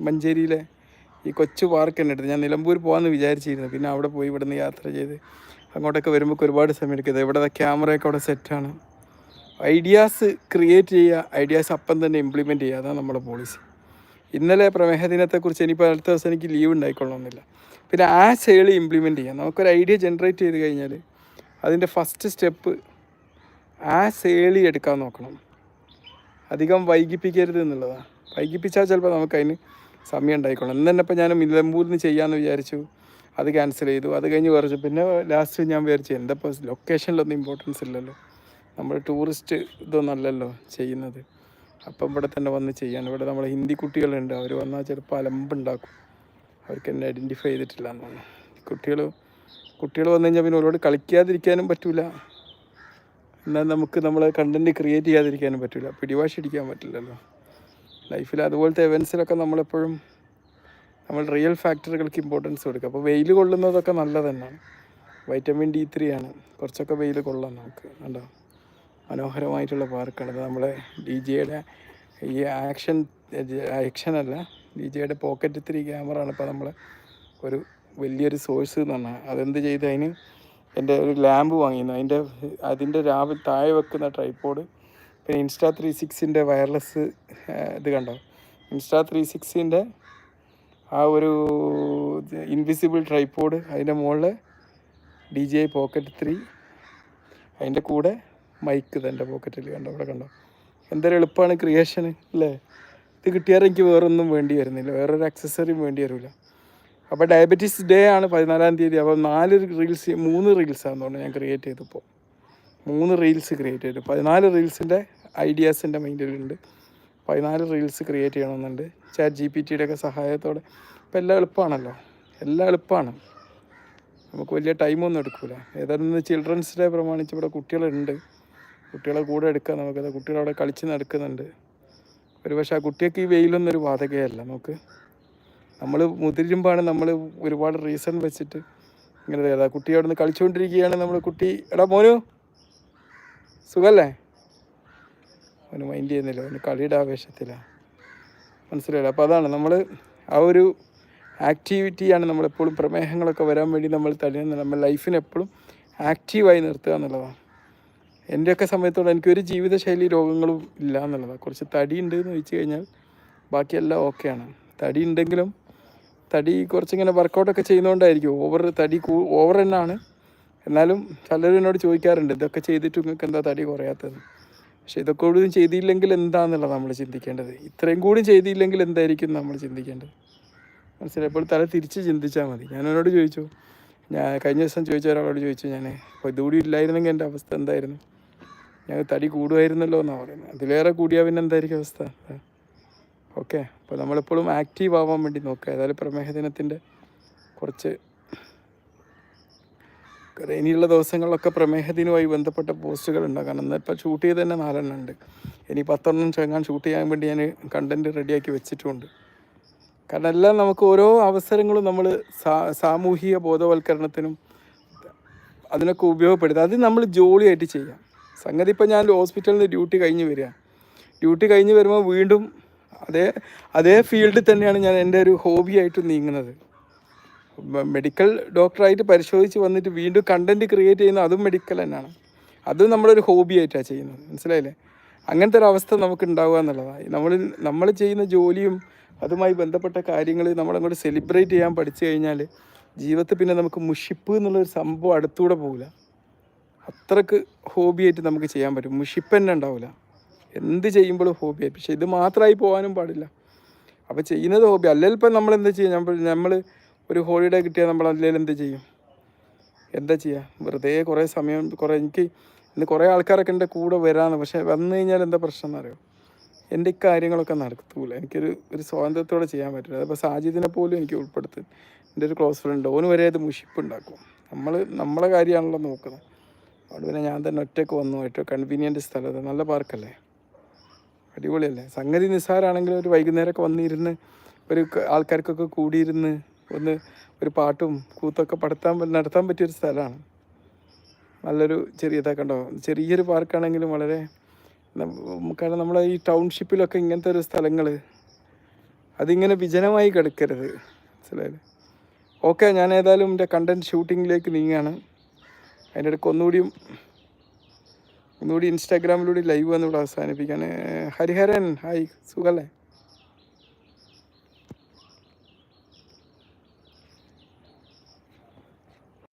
മഞ്ചേരിയിലെ ഈ കൊച്ചു പാർക്ക് തന്നെ ഞാൻ നിലമ്പൂർ പോകാമെന്ന് വിചാരിച്ചിരുന്നു. പിന്നെ അവിടെ പോയി ഇവിടെ നിന്ന് യാത്ര ചെയ്ത് അങ്ങോട്ടൊക്കെ വരുമ്പോൾ ഒരുപാട് സമയം എടുക്കുന്നത് ഇവിടെ ക്യാമറയൊക്കെ അവിടെ സെറ്റാണ് ഐഡിയാസ് ക്രിയേറ്റ് ചെയ്യുക ഐഡിയാസ് അപ്പം തന്നെ ഇംപ്ലിമെന്റ് ചെയ്യുക അതാണ് നമ്മുടെ പോളിസി ഇന്നലെ പ്രമേഹ ദിനത്തെക്കുറിച്ച് ഇനിയിപ്പോൾ അടുത്ത ദിവസം എനിക്ക് ലീവ് ഉണ്ടായിക്കൊള്ളണമെന്നില്ല. പിന്നെ ആ ശൈലി ഇംപ്ലിമെന്റ് ചെയ്യാം. നമുക്കൊരു ഐഡിയ ജനറേറ്റ് ചെയ്ത് കഴിഞ്ഞാൽ അതിന്റെ ഫസ്റ്റ് സ്റ്റെപ്പ് ആ ശൈലി എടുക്കാൻ നോക്കണം. അധികം വൈകിപ്പിക്കരുത് എന്നുള്ളതാണ്. വൈകിപ്പിച്ചാൽ ചിലപ്പോൾ നമുക്ക് അതിന് സമയം ഉണ്ടായിക്കോളും. ഇന്ന് തന്നെ ഇപ്പോൾ ഞാൻ നിലമ്പൂരിൽ നിന്ന് ചെയ്യാമെന്ന് വിചാരിച്ചു. അത് ക്യാൻസൽ ചെയ്തു. അത് കഴിഞ്ഞ് കുറച്ച് പിന്നെ ലാസ്റ്റ് ഞാൻ വിചാരിച്ചു എന്താ ഇപ്പോൾ ലൊക്കേഷനിലൊന്നും ഇമ്പോർട്ടൻസ് ഇല്ലല്ലോ. നമ്മൾ ടൂറിസ്റ്റ് ഇതൊന്നല്ലല്ലോ ചെയ്യുന്നത്. അപ്പം ഇവിടെ തന്നെ വന്ന് ചെയ്യാണ്. ഇവിടെ നമ്മളെ ഹിന്ദി കുട്ടികളുണ്ട്. അവർ വന്നാൽ ചിലപ്പോൾ അലമ്പുണ്ടാക്കും അവർക്ക് എന്നെ ഐഡന്റിഫൈ ചെയ്തിട്ടില്ല എന്നാണ് കുട്ടികൾ കുട്ടികൾ വന്നു കഴിഞ്ഞാൽ പിന്നെ ഒരുപാട് കളിക്കാതിരിക്കാനും പറ്റില്ല എന്നാൽ നമുക്ക് നമ്മളെ കണ്ടന്റ് ക്രിയേറ്റ് ചെയ്യാതിരിക്കാനും പറ്റില്ല പിടിവാശിടിക്കാൻ പറ്റില്ലല്ലോ. ലൈഫിൽ അതുപോലത്തെ എവൻസിലൊക്കെ നമ്മളെപ്പോഴും നമ്മൾ റിയൽ ഫാക്ടറുകൾക്ക് ഇമ്പോർട്ടൻസ് കൊടുക്കുക. അപ്പോൾ വെയിൽ കൊള്ളുന്നതൊക്കെ നല്ലത് വൈറ്റമിൻ ഡി ത്രീ ആണ്. കുറച്ചൊക്കെ വെയിൽ കൊള്ളാം നമുക്ക്. കണ്ടോ? മനോഹരമായിട്ടുള്ള പാർക്കാണ് നമ്മളെ ഡി ജെയുടെ ഈ ആക്ഷൻ അല്ല ഡി ജെയുടെ പോക്കറ്റ് ത്രീ ക്യാമറ ആണ് ഇപ്പോൾ നമ്മൾ ഒരു വലിയൊരു സോഴ്സ് എന്നാണ്. അതെന്ത് ചെയ്ത്? അതിന് എന്റെ ഒരു ലാമ്പ് വാങ്ങിയിരുന്നു. അതിന്റെ അതിന്റെ രാവിലെ താഴെ വെക്കുന്ന ട്രൈപ്പോഡ് പിന്നെ ഇൻസ്റ്റാ ത്രീ സിക്സിന്റെ വയർലെസ് ഇത് കണ്ടോ? ഇൻസ്റ്റാ ത്രീ സിക്സിന്റെ ആ ഒരു ഇൻവിസിബിൾ ട്രൈപ്പോഡ് അതിന്റെ മുകളിൽ ഡി ജെ പോക്കറ്റ് ത്രീ അതിന്റെ കൂടെ മൈക്ക് ഇതെന്റെ പോക്കറ്റിൽ കണ്ടോ? അവിടെ കണ്ടോ? എന്തൊരു എളുപ്പമാണ് ക്രിയേഷൻ അല്ലേ? ഇത് കിട്ടിയാൽ എനിക്ക് വേറൊന്നും വേണ്ടി വരുന്നില്ല വേറൊരു അക്സസറിയും വേണ്ടി വരില്ല. അപ്പോൾ ഡയബറ്റീസ് ഡേ ആണ് പതിനാലാം തീയതി. അപ്പോൾ നാല് റീൽസ് മൂന്ന് റീൽസാണെന്ന് തോന്നുന്നു ഞാൻ ക്രിയേറ്റ് ചെയ്തപ്പോൾ. മൂന്ന് റീൽസ് ക്രിയേറ്റ് ചെയ്തു. പതിനാല് റീൽസിന്റെ ഐഡിയാസ് എന്റെ മൈൻഡിലുണ്ട് പതിനാല് റീൽസ് ക്രിയേറ്റ് ചെയ്യണമെന്നുണ്ട്. ചാറ്റ് ജി പി ടിയുടെ ഒക്കെ സഹായത്തോടെ. ഇപ്പം എല്ലാം എളുപ്പമാണല്ലോ. എല്ലാം എളുപ്പമാണ്. നമുക്ക് വലിയ ടൈമൊന്നും എടുക്കില്ല ഏതായാലും ഇന്ന് ചിൽഡ്രൻസ് ഡേ പ്രമാണിച്ച് ഇവിടെ കുട്ടികളുണ്ട്. കുട്ടികളെ കൂടെ എടുക്കാം നമുക്കത്. കുട്ടികളവിടെ കളിച്ച് നടക്കുന്നുണ്ട്. ഒരു പക്ഷേ ആ കുട്ടിയൊക്കെ ഈ വെയിലൊന്നും ഒരു ബാധകയല്ല. നമുക്ക് നമ്മൾ മുതിരുമ്പാണ് നമ്മൾ ഒരുപാട് റീസൺ വെച്ചിട്ട് ഇങ്ങനെ കുട്ടി അവിടെ നിന്ന് കളിച്ചുകൊണ്ടിരിക്കുകയാണ് നമ്മൾ കുട്ടി. എടാ മോനു. സുഖല്ലേ? അവന് മൈൻഡ് ചെയ്യുന്നില്ല. അവന് കളിയുടെ ആവേശത്തിലാണ് മനസ്സിലായില്ല? അപ്പോൾ അതാണ് നമ്മൾ ആ ഒരു ആക്ടിവിറ്റിയാണ് നമ്മളെപ്പോഴും പ്രമേഹങ്ങളൊക്കെ വരാൻ വേണ്ടി നമ്മൾ തടയുന്നത്. നമ്മൾ ലൈഫിനെ എപ്പോഴും ആക്റ്റീവായി നിർത്തുക എന്നുള്ളതാണ്. എന്റെയൊക്കെ സമയത്തോടെ എനിക്കൊരു ജീവിതശൈലി രോഗങ്ങളും ഇല്ല എന്നുള്ളതാണ്. കുറച്ച് തടി ഉണ്ട് എന്ന് വെച്ച് കഴിഞ്ഞാൽ ബാക്കിയെല്ലാം ഓക്കെയാണ് തടി ഉണ്ടെങ്കിലും തടി കുറച്ചിങ്ങനെ വർക്കൗട്ടൊക്കെ ചെയ്യുന്നതുകൊണ്ടായിരിക്കും ഓവർ തടി ഓവർ തന്നെയാണ് എന്നാലും പലരും എന്നോട് ചോദിക്കാറുണ്ട് ഇതൊക്കെ ചെയ്തിട്ട് നിങ്ങൾക്ക് എന്താ തടി കുറയാത്തത്? പക്ഷെ ഇതൊക്കെ കൂടുതലും ചെയ്തില്ലെങ്കിൽ എന്താണെന്നുള്ളത് നമ്മൾ ചിന്തിക്കേണ്ടത്. ഇത്രയും കൂടി ചെയ്തില്ലെങ്കിൽ എന്തായിരിക്കും നമ്മൾ ചിന്തിക്കേണ്ടത്? മനസ്സിലായപ്പോൾ തല തിരിച്ച് ചിന്തിച്ചാൽ മതി. ഞാൻ എന്നോട് ചോദിച്ചു. ഞാൻ കഴിഞ്ഞ ദിവസം ചോദിച്ച ചോദിച്ചു ഞാൻ അപ്പോൾ ഇതുകൂടി ഇല്ലായിരുന്നെങ്കിൽ എന്റെ അവസ്ഥ എന്തായിരുന്നു? ഞാൻ തടി കൂടുമായിരുന്നല്ലോ എന്നാണ് പറയുന്നത്. അതിലേറെ കൂടിയാൽ പിന്നെ എന്തായിരിക്കും അവസ്ഥ? ഓക്കെ. അപ്പോൾ നമ്മളെപ്പോഴും ആക്റ്റീവ് ആവാൻ വേണ്ടി നോക്കുക. ഏതായാലും പ്രമേഹ ദിനത്തിന്റെ കുറച്ച് കാരണം ഇനിയുള്ള ദിവസങ്ങളിലൊക്കെ പ്രമേഹ ദിനവുമായി ബന്ധപ്പെട്ട പോസ്റ്റുകൾ ഉണ്ടാകും. കാരണം ഇന്നിപ്പോൾ ഷൂട്ട് ചെയ്ത് തന്നെ നാലെണ്ണം ഉണ്ട്. ഇനി പത്തെണ്ണം ചെങ്ങാൻ ഷൂട്ട് ചെയ്യാൻ വേണ്ടി ഞാൻ കണ്ടന്റ് റെഡിയാക്കി വെച്ചിട്ടുമുണ്ട് കാരണം എല്ലാം നമുക്ക് ഓരോ അവസരങ്ങളും നമ്മൾ സാമൂഹിക ബോധവൽക്കരണത്തിനും അതിനൊക്കെ ഉപയോഗപ്പെടുത്തുക അത് നമ്മൾ ജോലിയായിട്ട് ചെയ്യാം. സംഗതി ഇപ്പോൾ ഞാൻ ഹോസ്പിറ്റലിൽ നിന്ന് ഡ്യൂട്ടി കഴിഞ്ഞ് വരിക. ഡ്യൂട്ടി കഴിഞ്ഞ് വരുമ്പോൾ വീണ്ടും അതേ അതേ ഫീൽഡിൽ തന്നെയാണ് ഞാൻ എന്റെ ഒരു ഹോബിയായിട്ട് നീങ്ങുന്നത്. മെഡിക്കൽ ഡോക്ടറായിട്ട് പരിശോധിച്ച് വന്നിട്ട് വീണ്ടും കണ്ടന്റ് ക്രിയേറ്റ് ചെയ്യുന്ന അതും മെഡിക്കൽ തന്നെയാണ്. അതും നമ്മളൊരു ഹോബി ആയിട്ടാണ് ചെയ്യുന്നത്. മനസ്സിലായില്ലേ? അങ്ങനത്തെ ഒരു അവസ്ഥ നമുക്ക് ഉണ്ടാവുക എന്നുള്ളതാണ് നമ്മൾ നമ്മൾ ചെയ്യുന്ന ജോലിയും അതുമായി ബന്ധപ്പെട്ട കാര്യങ്ങൾ നമ്മളങ്ങോട്ട് സെലിബ്രേറ്റ് ചെയ്യാൻ പഠിച്ചു കഴിഞ്ഞാൽ ജീവിതത്തിൽ പിന്നെ നമുക്ക് മുഷിപ്പ് എന്നുള്ളൊരു സംഭവം അടുത്തൂടെ പോകില്ല അത്രയ്ക്ക് ഹോബിയായിട്ട് നമുക്ക് ചെയ്യാൻ പറ്റും. മുഷിപ്പ് തന്നെ ഉണ്ടാവില്ല. എന്ത് ചെയ്യുമ്പോഴും ഹോബിയായി പക്ഷേ ഇത് മാത്രമായി പോകാനും പാടില്ല. അപ്പോൾ ചെയ്യുന്നത് ഹോബി അല്ലെങ്കിൽ ഇപ്പം നമ്മൾ എന്താ ചെയ്യുക നമ്മൾ നമ്മൾ ഒരു ഹോളിഡേ കിട്ടിയാൽ നമ്മൾ അല്ലെങ്കിൽ എന്ത് ചെയ്യും? എന്താ ചെയ്യുക വെറുതെ കുറേ സമയം കുറേ എനിക്ക് ഇന്ന് കുറേ ആൾക്കാരൊക്കെ എന്റെ കൂടെ വരാമെന്ന് പക്ഷേ വന്നു കഴിഞ്ഞാൽ എന്താ പ്രശ്നം എന്നറിയോ? എന്റെ ഇക്കാര്യങ്ങളൊക്കെ കാര്യങ്ങളൊക്കെ നടത്തൂല എനിക്കൊരു ഒരു സ്വാതന്ത്ര്യത്തോടെ ചെയ്യാൻ പറ്റില്ല. അതിപ്പോൾ സാജിദിനെ പോലും എനിക്ക് ഉൾപ്പെടുത്തും. എന്റെ ഒരു ക്ലോസ് ഫ്രണ്ട് ഓന് വരെ അത് മുഷിപ്പ് ഉണ്ടാക്കും. നമ്മൾ നമ്മളെ കാര്യമാണല്ലോ നോക്കുന്നത്. അവിടെ പിന്നെ ഞാൻ തന്നെ ഒറ്റയ്ക്ക് വന്നു. ഏറ്റവും കൺവീനിയന്റ് സ്ഥലത്ത് നല്ല പാർക്കല്ലേ? അടിപൊളിയല്ലേ? സംഗതി നിസ്സാരാണെങ്കിൽ ഒരു വൈകുന്നേരമൊക്കെ വന്നിരുന്ന് ഒരു ആൾക്കാർക്കൊക്കെ കൂടിയിരുന്ന് ഒന്ന് ഒരു പാട്ടും കൂത്തൊക്കെ പടുത്താൻ നടത്താൻ പറ്റിയൊരു സ്ഥലമാണ്. നല്ലൊരു ചെറിയ ഇതൊക്കെ ഉണ്ടോ ചെറിയൊരു പാർക്കാണെങ്കിലും വളരെ കാരണം നമ്മളെ ഈ ടൗൺഷിപ്പിലൊക്കെ ഇങ്ങനത്തെ ഒരു സ്ഥലങ്ങൾ അതിങ്ങനെ വിജനമായി കിടക്കരുത്. മനസ്സിലായത് ഓക്കെ ഞാൻ ഏതായാലും എന്റെ കണ്ടന്റ് ഷൂട്ടിങ്ങിലേക്ക് നീങ്ങുകയാണ് അതിന്റെ ഇടയ്ക്ക് ഒന്നുകൂടിയും ഒന്നുകൂടി ഇൻസ്റ്റാഗ്രാമിലൂടെ ലൈവ് വന്നിവിടെ അവസാനിപ്പിക്കുകയാണ് ഹരിഹരൻ ഹായ് സുഖല്ലേ?